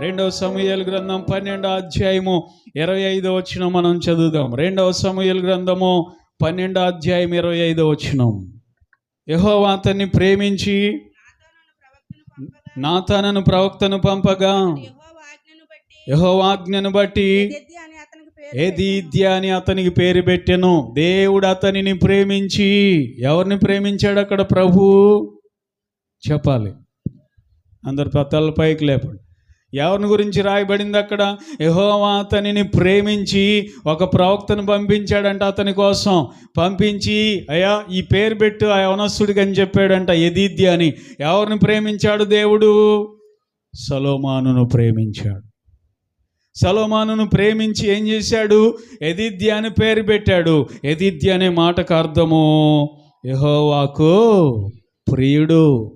రెండవ సమయాల గ్రంథం పన్నెండో అధ్యాయము ఇరవై ఐదో వచ్చిన మనం చదువుదాం. రెండవ సమయాల గ్రంథము పన్నెండో అధ్యాయం ఇరవై ఐదో వచ్చినం యెహోవా అతన్ని ప్రేమించి నాతానను ప్రవక్తను పంపగా యహోవాజ్ఞను బట్టి ఎద్ది అని అతనికి పేరు ఏదీద్య అని అతనికి పేరు పెట్టెను. దేవుడు అతనిని ప్రేమించి ఎవరిని ప్రేమించాడు అక్కడ ప్రభు? చెప్పాలి. అందరు పత్తాల పైకి లేపండి. ఎవరిని గురించి రాయబడింది అక్కడ? యహోవా అతనిని ప్రేమించి ఒక ప్రవక్తను పంపించాడంట అతని కోసం. పంపించి అయ్యా ఈ పేరు పెట్టు ఆ యవనస్తుడికి అని చెప్పాడంట ఎదీద్య అని. ఎవరిని ప్రేమించాడు దేవుడు? సలోమానును ప్రేమించాడు. సలోమానును ప్రేమించి ఏం చేశాడు? ఎదిద్య అని పేరు పెట్టాడు. ఎదిద్య అనే మాటకు అర్థము యహోవాకు ప్రియుడు.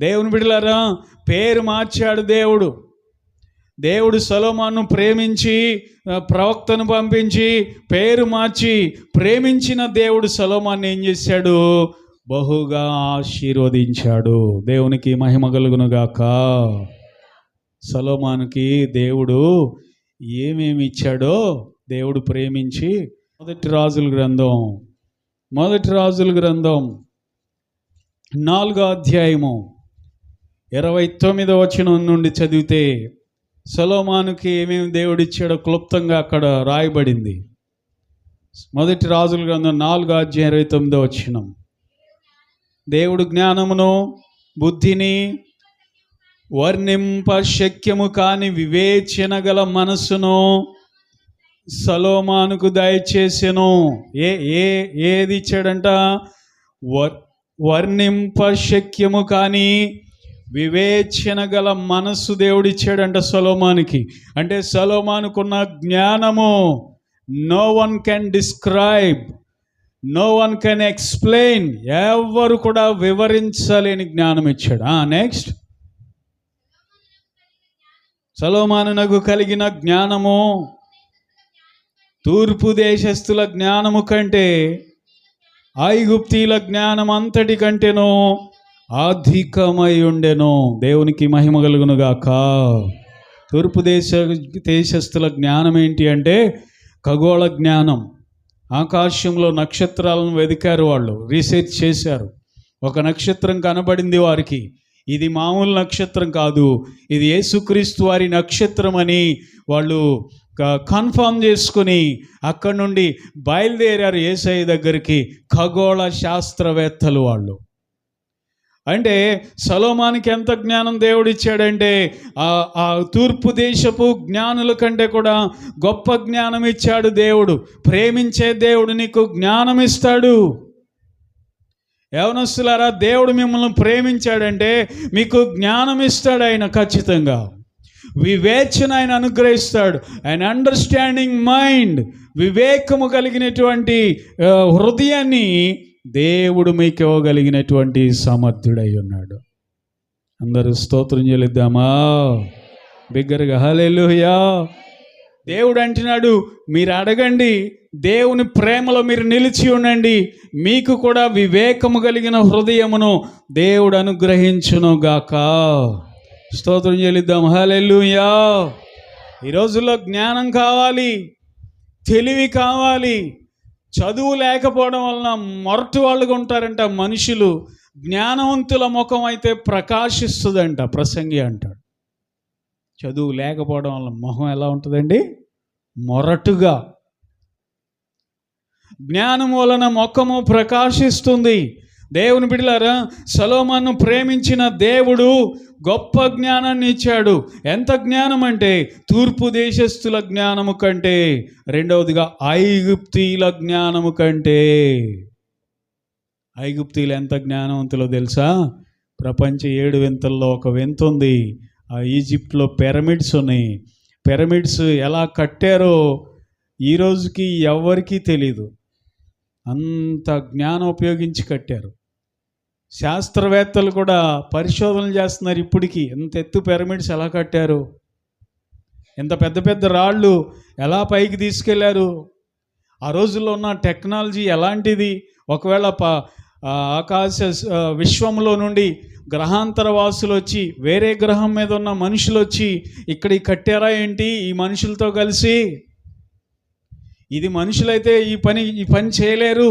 దేవుని బిడ్డలారా పేరు మార్చాడు దేవుడు. దేవుడు సలోమాను ప్రేమించి ప్రవక్తను పంపించి పేరు మార్చి ప్రేమించిన దేవుడు సలోమాన్ని ఏం చేశాడు? బహుగా ఆశీర్వదించాడు. దేవునికి మహిమ కలుగునుగాక సలోమానికి దేవుడు ఏమేమి ఇచ్చాడో దేవుడు ప్రేమించి మొదటి రాజుల గ్రంథం మొదటి రాజుల గ్రంథం నాలుగో అధ్యాయము. ఇరవై తొమ్మిదో వచనం నుండి చదివితే సలోమానుకి ఏమేమి దేవుడిచ్చాడో క్లుప్తంగా అక్కడ రాయబడింది. మొదటి రాజుల గ్రంథం నాలుగు అధ్యాయం ఇరవై తొమ్మిదో వచనం. దేవుడు జ్ఞానమును బుద్ధిని వర్ణింప శక్యము కాని వివేచన గల మనస్సును సలోమానుకు దయచేసెను. ఏ ఏ ఏది ఇచ్చాడంట? వర్ వర్ణింప శక్యము కానీ వివేచన గల మనస్సు దేవుడిచ్చాడంట సలోమానికి. అంటే సలోమానుకున్న జ్ఞానము no one can describe no one can explain ఎవరు కూడా వివరించలేని జ్ఞానం ఇచ్చాడు నెక్స్ట్ సలోమానునకు కలిగిన జ్ఞానము తూర్పు దేశస్థుల జ్ఞానము కంటే ఐగుప్తీల జ్ఞానం అంతటి కంటేనో అధికమై ఉండెను దేవునికి మహిమ కలుగునుగాక. తూర్పు దేశ దేశస్థుల జ్ఞానం ఏంటి అంటే ఖగోళ జ్ఞానం. ఆకాశంలో నక్షత్రాలను వెదికారు వాళ్ళు రీసెర్చ్ చేశారు. ఒక నక్షత్రం కనబడింది వారికి. ఇది మామూలు నక్షత్రం కాదు. ఇది యేసుక్రీస్తు వారి నక్షత్రం అని వాళ్ళు కన్ఫర్మ్ చేసుకుని అక్కడి నుండి బయలుదేరారు ఏసఐ దగ్గరికి. ఖగోళ శాస్త్రవేత్తలు వాళ్ళు. అంటే సలోమానికి ఎంత జ్ఞానం దేవుడు ఇచ్చాడంటే ఆ తూర్పు దేశపు జ్ఞానుల కంటే కూడా గొప్ప జ్ఞానం ఇచ్చాడు దేవుడు. ప్రేమించే దేవుడు నీకు జ్ఞానం ఇస్తాడు యవనస్తులారా దేవుడు మిమ్మల్ని ప్రేమించాడంటే మీకు జ్ఞానం ఇస్తాడు ఆయన ఖచ్చితంగా. వివేచన ఆయన అనుగ్రహిస్తాడు. ఆయన అండర్స్టాండింగ్ మైండ్ వివేకము కలిగినటువంటి హృదయాన్ని దేవుడు మీకు ఇవ్వగలిగినటువంటి సమర్థుడై ఉన్నాడు. అందరూ స్తోత్రం చెల్లిద్దామా? బిగ్గరగా హల్లెలూయా. దేవుడు అంటున్నాడు మీరు అడగండి దేవుని ప్రేమలో మీరు నిలిచి ఉండండి మీకు కూడా వివేకము కలిగిన హృదయమును దేవుడు అనుగ్రహించును గాక స్తోత్రం చెల్లిద్దాం హలెల్లుయా. ఈ రోజుల్లో జ్ఞానం కావాలి తెలివి కావాలి చదువు లేకపోవడం వలన మొరటు వాళ్ళుగా ఉంటారంట మనుషులు జ్ఞానవంతుల ముఖం అయితే ప్రకాశిస్తుందంట ప్రసంగి అంటాడు. చదువు లేకపోవడం వల్ల మొహం ఎలా ఉంటుందండి? మొరటుగా. జ్ఞానం వలన ముఖము ప్రకాశిస్తుంది. దేవుని బిడ్డలారా సలోమాను ప్రేమించిన దేవుడు గొప్ప జ్ఞానాన్ని ఇచ్చాడు. ఎంత జ్ఞానం అంటే తూర్పు దేశస్థుల జ్ఞానము కంటే రెండవదిగా ఐగుప్తీల జ్ఞానము కంటే. ఐగుప్తీలు ఎంత జ్ఞానవంతులో తెలుసా? ప్రపంచ ఏడు వింతల్లో ఒక వింత ఉంది. ఆ ఈజిప్ట్లో పిరమిడ్స్ ఉన్నాయి. పిరమిడ్స్ ఎలా కట్టారో ఈ రోజుకి ఎవరికీ తెలీదు. అంత జ్ఞానం ఉపయోగించి కట్టారు. శాస్త్రవేత్తలు కూడా పరిశోధనలు చేస్తున్నారు ఇప్పటికీ. ఎంత ఎత్తు పిరమిడ్స్ ఎలా కట్టారు? ఎంత పెద్ద పెద్ద రాళ్ళు ఎలా పైకి తీసుకెళ్ళారు? ఆ రోజుల్లో ఉన్న టెక్నాలజీ ఎలాంటిది? ఒకవేళ ప ఆకాశ విశ్వంలో నుండి గ్రహాంతర వాసులు వచ్చి వేరే గ్రహం మీద ఉన్న మనుషులు వచ్చి ఇక్కడ కట్టారా ఏంటి? ఈ మనుషులతో కలిసి? ఇది మనుషులైతే ఈ పని ఈ పని చేయలేరు.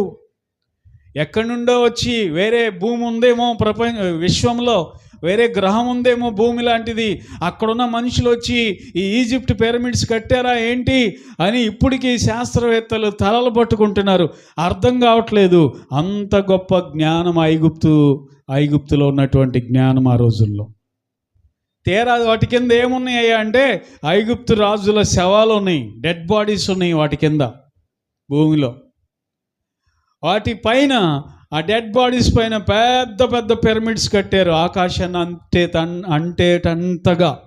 ఎక్కడి నుండో వచ్చి వేరే భూమి ఉందేమో ప్రపంచ విశ్వంలో వేరే గ్రహం ఉందేమో భూమి లాంటిది అక్కడున్న మనుషులు వచ్చి ఈ ఈజిప్ట్ పిరమిడ్స్ కట్టారా ఏంటి అని ఇప్పటికీ శాస్త్రవేత్తలు తలలు పట్టుకుంటున్నారు. అర్థం కావట్లేదు. అంత గొప్ప జ్ఞానం ఐగుప్తు ఐగుప్తులో ఉన్నటువంటి జ్ఞానం ఆ రోజుల్లో. తీరా వాటి కింద ఏమున్నాయి అంటే ఐగుప్తు రాజుల శవాలు ఉన్నాయి డెడ్ బాడీస్ ఉన్నాయి వాటి కింద భూమిలో. వాటి పైన ఆ డెడ్ బాడీస్ పైన పెద్ద పెద్ద పిరమిడ్స్ కట్టారు. ఆకాశాన్ని అంతే తన్ అంటేటంతగా.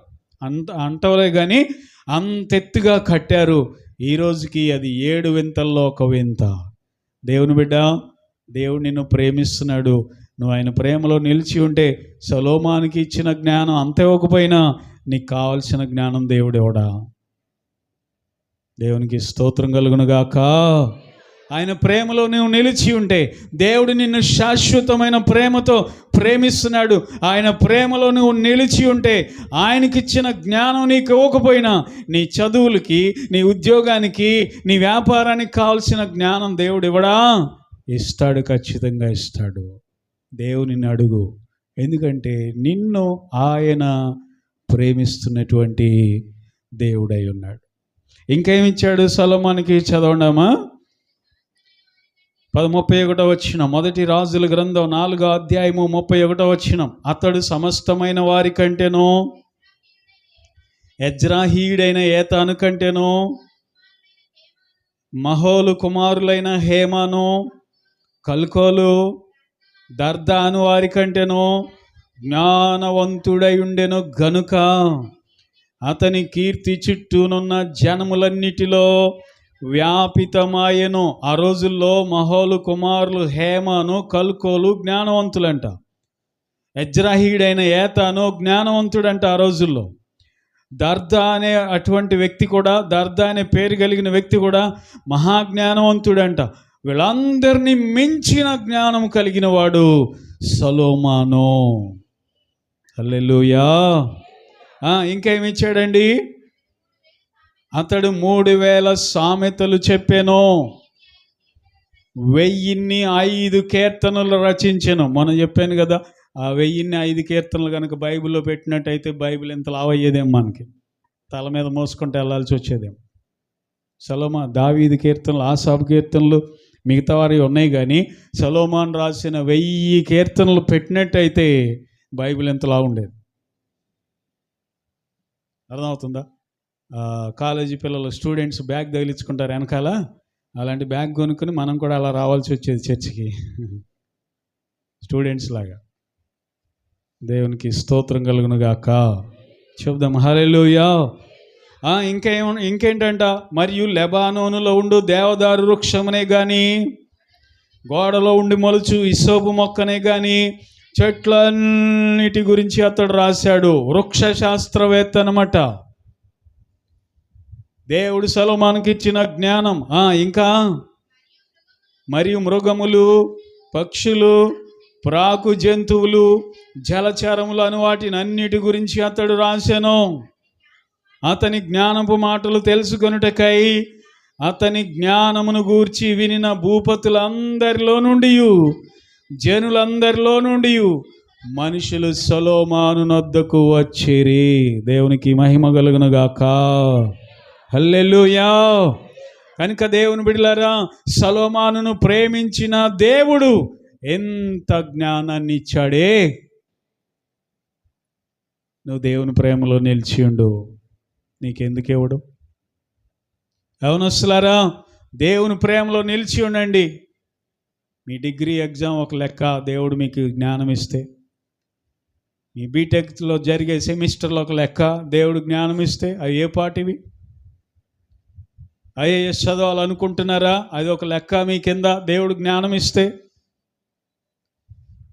అంత అంటవలే కానీ అంత ఎత్తుగా కట్టారు. ఈ రోజుకి అది ఏడు వింతల్లో ఒక వింత. దేవుని బిడ్డ దేవుడు నిన్ను ప్రేమిస్తున్నాడు. నువ్వు ఆయన ప్రేమలో నిలిచి ఉంటే సలోమానికి ఇచ్చిన జ్ఞానం అంత ఇవ్వకపోయినా నీకు కావలసిన జ్ఞానం దేవుడు ఇవ్వడా దేవునికి స్తోత్రం కలుగునుగాక ఆయన ప్రేమలో నువ్వు నిలిచి ఉంటే దేవుడు నిన్ను శాశ్వతమైన ప్రేమతో ప్రేమిస్తున్నాడు. ఆయన ప్రేమలో నువ్వు నిలిచి ఉంటే ఆయనకిచ్చిన జ్ఞానం నీకు ఇవ్వకపోయినా నీ చదువులకి నీ ఉద్యోగానికి నీ వ్యాపారానికి కావాల్సిన జ్ఞానం దేవుడు ఇవ్వడా? ఇస్తాడు ఖచ్చితంగా ఇస్తాడు. దేవుని అడుగు. ఎందుకంటే నిన్ను ఆయన ప్రేమిస్తున్నటువంటి దేవుడై ఉన్నాడు. ఇంకేమిచ్చాడు సలోమానికి చదవడమా పద ముప్పై ఒకటో వచ్చిన మొదటి రాజుల గ్రంథం నాలుగో అధ్యాయము ముప్పై ఒకటో వచ్చిన అతడు సమస్తమైన వారి కంటేనో ఎజ్రాహీయుడైన ఏతాను కంటేనో మహోలు కుమారులైన హేమాను కల్కోలు దర్దాను వారి కంటేనో జ్ఞానవంతుడై ఉండెను గనుక అతని కీర్తి చుట్టూనున్న జనములన్నిటిలో వ్యాపితమాయను. ఆ రోజుల్లో మహోలు కుమారులు హేమను కల్కోలు జ్ఞానవంతులంట. ఎజ్రాహీడైన ఏతాను జ్ఞానవంతుడంట ఆ రోజుల్లో. దర్దా అనే అటువంటి వ్యక్తి కూడా దర్దా అనే పేరు కలిగిన వ్యక్తి కూడా మహాజ్ఞానవంతుడంట. వీళ్ళందరినీ మించిన జ్ఞానం కలిగిన వాడు సలోమాను. అల్లెలుయా ఇంకేమిచ్చాడండి ఇచ్చాడండి? అతడు మూడు వేల సామెతలు చెప్పాను. వెయ్యిన్ని ఐదు కీర్తనలు రచించాను. మనం చెప్పాను కదా ఆ వెయ్యిన్ని ఐదు కీర్తనలు కనుక బైబిల్లో పెట్టినట్టయితే బైబిల్ ఎంత లావయ్యేదేమో మనకి? తల మీద మోసుకుంటే వెళ్ళాల్సి వచ్చేదేమో సలోమా దావీది కీర్తనలు ఆసాబు కీర్తనలు మిగతా వారి ఉన్నాయి కానీ సలోమాన్ రాసిన వెయ్యి కీర్తనలు పెట్టినట్టయితే బైబిల్ ఎంతలా ఉండేది అర్థమవుతుందా? కాలేజీ పిల్లలు స్టూడెంట్స్ బ్యాగ్ తగిలించుకుంటారు వెనకాల. అలాంటి బ్యాగ్ కొనుక్కొని మనం కూడా అలా రావాల్సి వచ్చేది చర్చికి. స్టూడెంట్స్ లాగా. దేవునికి స్తోత్రం కలుగును గాక చెప్దాం హల్లెలూయా ఇంకా ఇంకేం ఇంకేంటంట? మరియు లెబానోనులో ఉండు దేవదారు వృక్షమునే కానీ గోడలో ఉండి మొలుచు ఇసోపు మొక్కనే కానీ చెట్లన్నిటి గురించి అతడు రాశాడు. వృక్ష శాస్త్రవేత్త అనమాట దేవుడు సలోమానికి ఇచ్చిన జ్ఞానం ఇంకా? మరియు మృగములు పక్షులు ప్రాకు జంతువులు జలచరములు అని వాటిని అన్నిటి గురించి అతడు రాశాను అతని జ్ఞానపు మాటలు తెలుసుకొనుటకై అతని జ్ఞానమును గూర్చి వినిన భూపతులందరిలో నుండి జనులందరిలో నుండి మనుషులు సలోమాను నొద్దకు వచ్చిరి. దేవునికి మహిమ కలుగునుగాక. హల్లెలుయా. కనుక దేవుని బిడ్డలారా సలోమానును ప్రేమించిన దేవుడు ఎంత జ్ఞానాన్ని ఇచ్చాడే. నువ్వు దేవుని ప్రేమలో నిలిచి ఉండు. నీకెందుకు ఇవ్వడు దేవుని ప్రేమలో నిలిచి ఉండండి. మీ డిగ్రీ ఎగ్జామ్ ఒక లెక్క దేవుడు మీకు జ్ఞానం ఇస్తే. మీ బీటెక్లో జరిగే సెమిస్టర్లో ఒక లెక్క దేవుడు జ్ఞానం ఇస్తే అవి ఏ పాటివి? ఐఏఎస్ చదవాలనుకుంటున్నారా? అది ఒక లెక్క మీ కింద. దేవుడు జ్ఞానం ఇస్తే.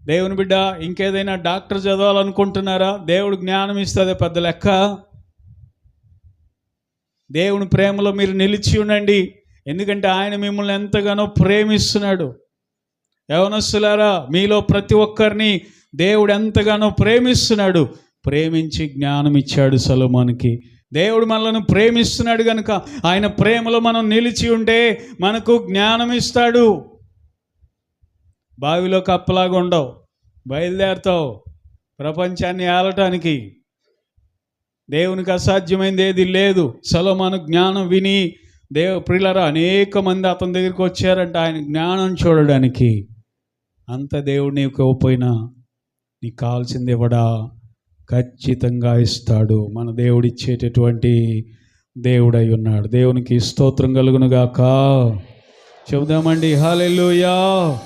దేవుని బిడ్డ ఇంకేదైనా డాక్టర్ చదవాలనుకుంటున్నారా? దేవుడు జ్ఞానం ఇస్తే అదే పెద్ద లెక్క. దేవుని ప్రేమలో మీరు నిలిచి ఉండండి. ఎందుకంటే ఆయన మిమ్మల్ని ఎంతగానో ప్రేమిస్తున్నాడు. యవనస్తులారా మీలో ప్రతి ఒక్కరిని దేవుడు ఎంతగానో ప్రేమిస్తున్నాడు. ప్రేమించి జ్ఞానం ఇచ్చాడు సలోమానికి. దేవుడు మనలను ప్రేమిస్తున్నాడు కనుక ఆయన ప్రేమలో మనం నిలిచి ఉంటే మనకు జ్ఞానం ఇస్తాడు. బావిలో కప్పలాగా ఉండవు బయలుదేరుతావు ప్రపంచాన్ని ఏలటానికి. దేవునికి అసాధ్యమైంది ఏది లేదు. సలోమాను జ్ఞానం విని దేవ ప్రియులరా అనేక మంది అతని దగ్గరికి వచ్చారంట ఆయన జ్ఞానం చూడడానికి. అంత దేవుడు నీకు ఇవ్వకపోయినా నీకు కావాల్సింది ఇవ్వడా? ఖచ్చితంగా ఇస్తాడు. మన దేవుడు ఇచ్చేటటువంటి దేవుడై ఉన్నాడు. దేవునికి స్తోత్రం కలుగునుగాక. చెబుదామండి. హాలెల్లుయా.